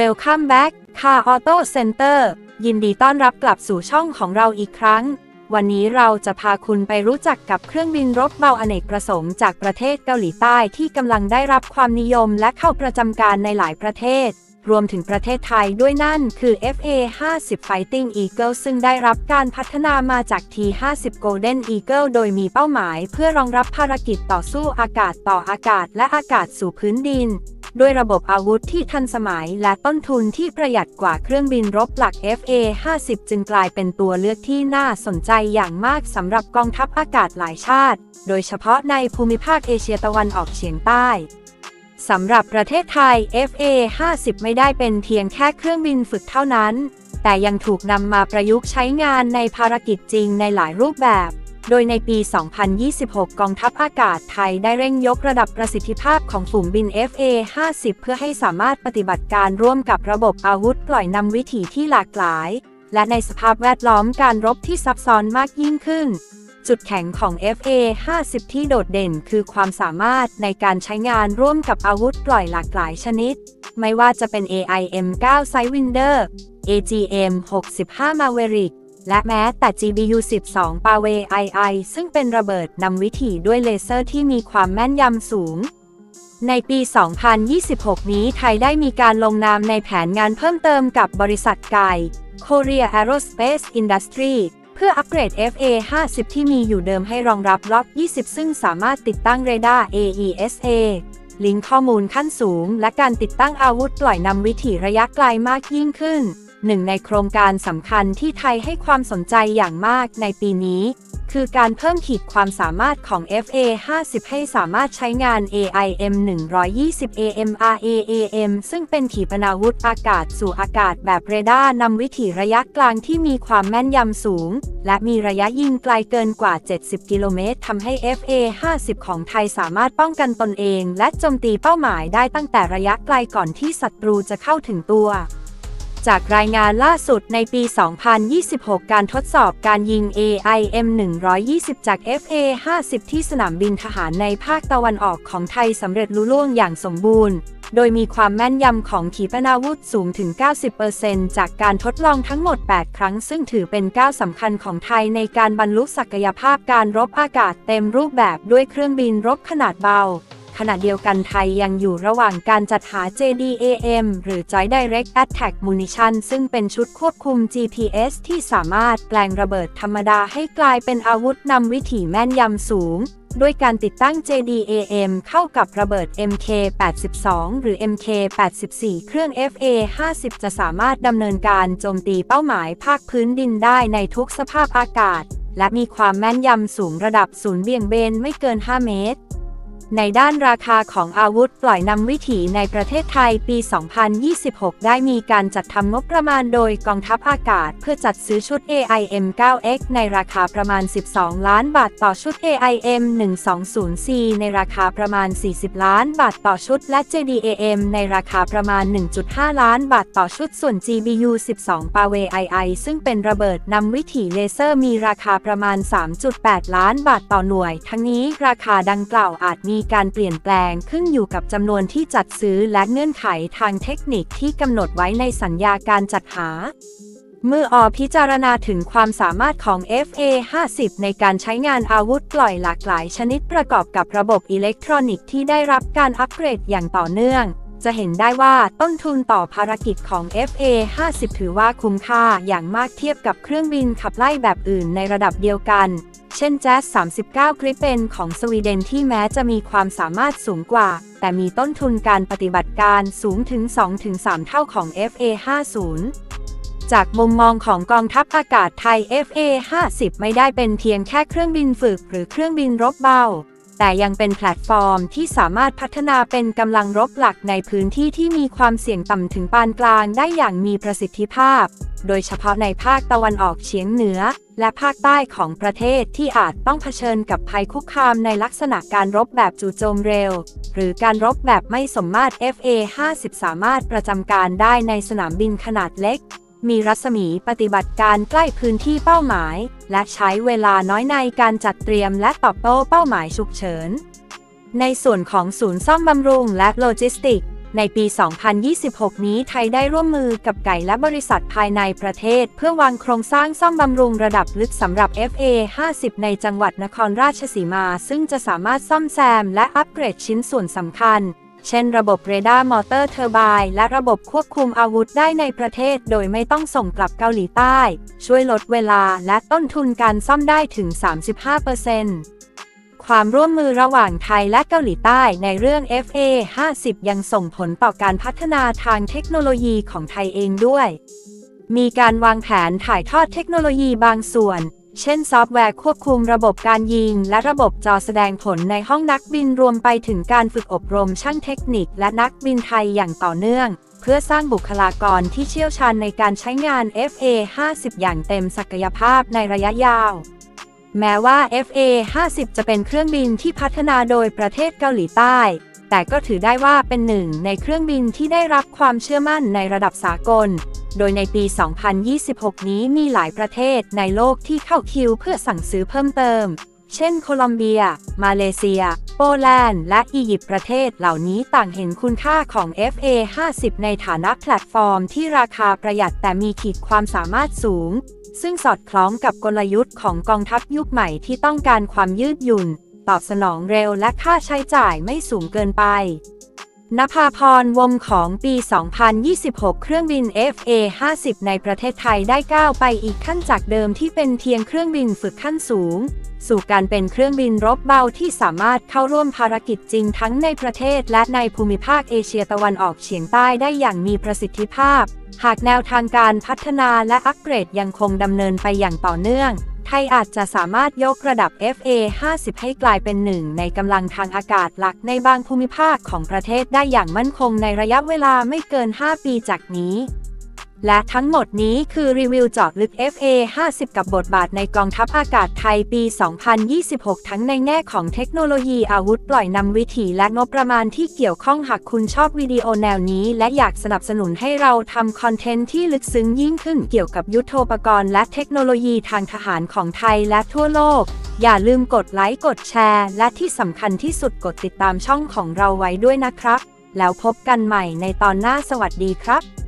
Welcome back Car Auto Center ยินดีต้อนรับกลับสู่ช่องของเราอีกครั้ง วันนี้เราจะพาคุณไปรู้จักกับเครื่องบินรบเบาอเนกประสงค์จากประเทศเกาหลีใต้ที่กำลังได้รับความนิยมและเข้าประจำการในหลายประเทศ รวมถึงประเทศไทยด้วยนั่นคือ FA-50 Fighting Eagle ซึ่งได้รับการพัฒนามาจาก T-50 Golden Eagle โดยมีเป้าหมาย เพื่อรองรับภารกิจต่อสู้อากาศต่ออากาศและอากาศสู่พื้นดิน ด้วยระบบอาวุธที่ทันสมัยและต้นทุนที่ประหยัดกว่าเครื่องบินรบหลัก FA-50 จึงกลายเป็นตัวเลือกที่น่าสนใจอย่างมากสำหรับกองทัพอากาศหลายชาติ โดยเฉพาะในภูมิภาคเอเชียตะวันออกเฉียงใต้สำหรับประเทศไทย FA-50 ไม่ได้เป็นเพียงแค่เครื่องบินฝึกเท่านั้น แต่ยังถูกนำมาประยุกต์ใช้งานในภารกิจจริงในหลายรูปแบบ โดยในปี 2026 กองทัพอากาศไทยได้เร่งยกระดับประสิทธิภาพของฝูงบิน FA-50 เพื่อให้สามารถปฏิบัติการร่วมกับระบบอาวุธปล่อยนำวิถีที่หลากหลาย และในสภาพแวดล้อมการรบที่ซับซ้อนมากยิ่งขึ้น จุดแข็งของ FA-50 ที่โดดเด่นคือความสามารถในการใช้งานร่วมกับอาวุธปล่อยหลากหลายชนิด ไม่ว่าจะเป็น AIM-9 Sidewinder AGM-65 Maverick และแม้แต่ GBU-12 p a w e II ซึ่งเป็นระเบิดนำวิถีด้วยเลเซอร์ที่มีความแม่นยำสูง ในปี 2026 นี้ไทยได้มีการลงนามในแผนงานเพิ่มเติมกับบริษัทไก่ Korea Aerospace Industry เพื่ออัปเกรด FA-50 ที่มีอยู่เดิมให้รองรับล็อก 20 ซึ่งสามารถติดตั้งเรดาร์ AESA ลิงก์ข้อมูลขั้นสูง และการติดตั้งอาวุธปล่อยนำวิถีระยะไกลมากยิ่งขึ้น หนึ่งในโครงการสำคัญที่ไทยให้ความสนใจอย่างมากในปีนี้ คือการเพิ่มขีดความสามารถของ FA-50 ให้สามารถใช้งาน AIM 120 AMRAAM ซึ่งเป็นขีปนาวุธอากาศสู่อากาศแบบเรดาร์นำวิถีระยะกลางที่มีความแม่นยำสูง และมีระยะยิงไกลเกินกว่า 70 กิโลเมตรทำให้ FA-50 ของไทยสามารถป้องกันตนเอง และโจมตีเป้าหมายได้ตั้งแต่ระยะไกลก่อนที่ศัตรูจะเข้าถึงตัว จากรายงานล่าสุดในปี 2026 การทดสอบการยิง AIM 120 จาก FA-50 ที่สนามบินทหารในภาคตะวันออกของไทยสำเร็จลุล่วงอย่างสมบูรณ์ โดยมีความแม่นยำของขีปนาวุธสูงถึง 90%จากการทดลองทั้งหมด 8 ครั้ง ซึ่งถือเป็นก้าวสำคัญของไทยในการบรรลุศักยภาพการรบอากาศเต็มรูปแบบด้วยเครื่องบินรบขนาดเบา ขณะเดียวกันไทยยังอยู่ระหว่างการจัดหา JDAM หรือ Joint Direct Attack Munition ซึ่งเป็นชุดควบคุม GPS ที่สามารถแปลงระเบิดธรรมดาให้กลายเป็นอาวุธนำวิถีแม่นยำสูง ด้วยการติดตั้ง JDAM เข้ากับระเบิด MK82 หรือ MK84 เครื่อง FA50 จะสามารถดำเนินการโจมตีเป้าหมายภาคพื้นดินได้ในทุกสภาพอากาศ และมีความแม่นยำสูงระดับศูนย์เบี่ยงเบนไม่เกิน 5 เมตร ในด้านราคาของอาวุธปล่อยนำวิถีในประเทศไทยปี 2026 ได้มีการจัดทำงบประมาณโดยกองทัพอากาศ เพื่อจัดซื้อชุด AIM 9X ในราคาประมาณ 12 ล้านบาทต่อชุด AIM 120C ในราคาประมาณ 40 ล้านบาทต่อชุด และ JDAM ในราคาประมาณ 1.5 ล้านบาทต่อชุด ส่วน GBU 12 p a w e II ซึ่งเป็นระเบิดนำวิถีเลเซอร์มีราคาประมาณ 3.8 ล้านบาทต่อหน่วย ทั้งนี้ราคาดังกล่าวอาจมีการเปลี่ยนแปลงขึ้นอยู่กับจำนวนที่จัดซื้อและเงื่อนไขทางเทคนิคที่กำหนดไว้ในสัญญาการจัดหา เมื่ออพิจารณาถึงความสามารถของ FA-50 ในการใช้งานอาวุธปล่อยหลากหลายชนิดประกอบกับระบบอิเล็กทรอนิกส์ที่ได้รับการอัปเกรดอย่างต่อเนื่องจะเห็นได้ว่าต้นทุนต่อภารกิจของ FA-50 ถือว่าคุ้มค่าอย่างมากเทียบกับเครื่องบินขับไล่แบบอื่นในระดับเดียวกัน เช่น Jazz 39 Gripen ของสวีเดนที่แม้จะมีความสามารถสูงกว่า แต่มีต้นทุนการปฏิบัติการสูงถึง 2-3 เท่าของ FA-50 จากมุมมองของกองทัพอากาศไทย FA-50 ไม่ได้เป็นเพียงแค่เครื่องบินฝึกหรือเครื่องบินรบเบา แต่ยังเป็นแพลตฟอร์มที่สามารถพัฒนาเป็นกำลังรบหลักในพื้นที่ที่มีความเสี่ยงต่ำถึงปานกลางได้อย่างมีประสิทธิภาพ โดยเฉพาะในภาคตะวันออกเฉียงเหนือ และภาคใต้ของประเทศที่อาจต้องเผชิญกับภัยคุกคามในลักษณะการรบแบบจู่โจมเร็ว หรือการรบแบบไม่สมมาตร FA-50 สามารถประจำการได้ในสนามบินขนาดเล็ก มีรัศมีปฏิบัติการใกล้พื้นที่เป้าหมาย และใช้เวลาน้อยในการจัดเตรียมและตอบโต้เป้าหมายฉุกเฉิน ในส่วนของศูนย์ซ่อมบำรุงและโลจิสติก ในปี 2026 นี้ไทยได้ร่วมมือกับไก่และบริษัทภายในประเทศ เพื่อวางโครงสร้างซ่อมบำรุงระดับลึกสำหรับ FA 50 ในจังหวัดนครราชสีมา ซึ่งจะสามารถซ่อมแซมและอัปเกรดชิ้นส่วนสำคัญ เช่นระบบเรดาร์มอเตอร์เทอร์ไบน์และระบบควบคุมอาวุธได้ในประเทศ โดยไม่ต้องส่งกลับเกาหลีใต้ ช่วยลดเวลาและต้นทุนการซ่อมได้ถึง 35% ความร่วมมือระหว่างไทยและเกาหลีใต้ในเรื่อง FA 50 ยังส่งผลต่อการพัฒนาทางเทคโนโลยีของไทยเองด้วย มีการวางแผนถ่ายทอดเทคโนโลยีบางส่วน เช่นซอฟต์แวร์ควบคุมระบบการยิง และระบบจอแสดงผลในห้องนักบินรวมไปถึงการฝึกอบรมช่างเทคนิค และนักบินไทยอย่างต่อเนื่อง เพื่อสร้างบุคลากรที่เชี่ยวชาญในการใช้งาน FA 50 อย่างเต็มศักยภาพในระยะยาว แม้ว่า FA 50 จะเป็นเครื่องบินที่พัฒนาโดยประเทศเกาหลีใต้ แต่ก็ถือได้ว่าเป็นหนึ่งในเครื่องบินที่ได้รับความเชื่อมั่นในระดับสากล โดยในปี 2026 นี้มีหลายประเทศในโลกที่เข้าคิวเพื่อสั่งซื้อเพิ่มเติม เช่น โคลอมเบีย มาเลเซีย โปแลนด์ และอียิปต์ประเทศเหล่านี้ต่างเห็นคุณค่าของ FA 50 ในฐานะแพลตฟอร์มที่ราคาประหยัดแต่มีขีดความสามารถสูง ซึ่งสอดคล้องกับกลยุทธ์ของกองทัพยุคใหม่ที่ต้องการความยืดหยุ่น ตอบสนองเร็วและค่าใช้จ่ายไม่สูงเกินไปนภาพรวมของปี 2026 เครื่องบิน FA 50 ในประเทศไทยได้ก้าวไปอีกขั้นจากเดิมที่เป็นเพียงเครื่องบินฝึกขั้นสูง สู่การเป็นเครื่องบินรบเบาที่สามารถเข้าร่วมภารกิจจริงทั้งในประเทศและในภูมิภาคเอเชียตะวันออกเฉียงใต้ได้อย่างมีประสิทธิภาพ หากแนวทางการพัฒนาและอัปเกรดยังคงดำเนินไปอย่างต่อเนื่อง ไทยอาจจะสามารถยกระดับ FA 50 ให้กลายเป็นหนึ่งในกำลังทางอากาศหลักในบางภูมิภาคของประเทศได้อย่างมั่นคงในระยะเวลาไม่เกิน 5 ปีจากนี้ และทั้งหมดนี้คือรีวิวเจาะลึก FA 50 กับบทบาทในกองทัพอากาศไทยปี 2026 ทั้งในแง่ของเทคโนโลยีอาวุธปล่อยนำวิถีและงบประมาณที่เกี่ยวข้องหากคุณชอบวิดีโอแนวนี้ และอยากสนับสนุนให้เราทำคอนเทนต์ที่ลึกซึ้งยิ่งขึ้นเกี่ยวกับยุทโธปกรณ์และเทคโนโลยีทางทหารของไทยและทั่วโลก อย่าลืมกดไลค์กดแชร์ และที่สำคัญที่สุดกดติดตามช่องของเราไว้ด้วยนะครับ แล้วพบกันใหม่ในตอนหน้าสวัสดีครับ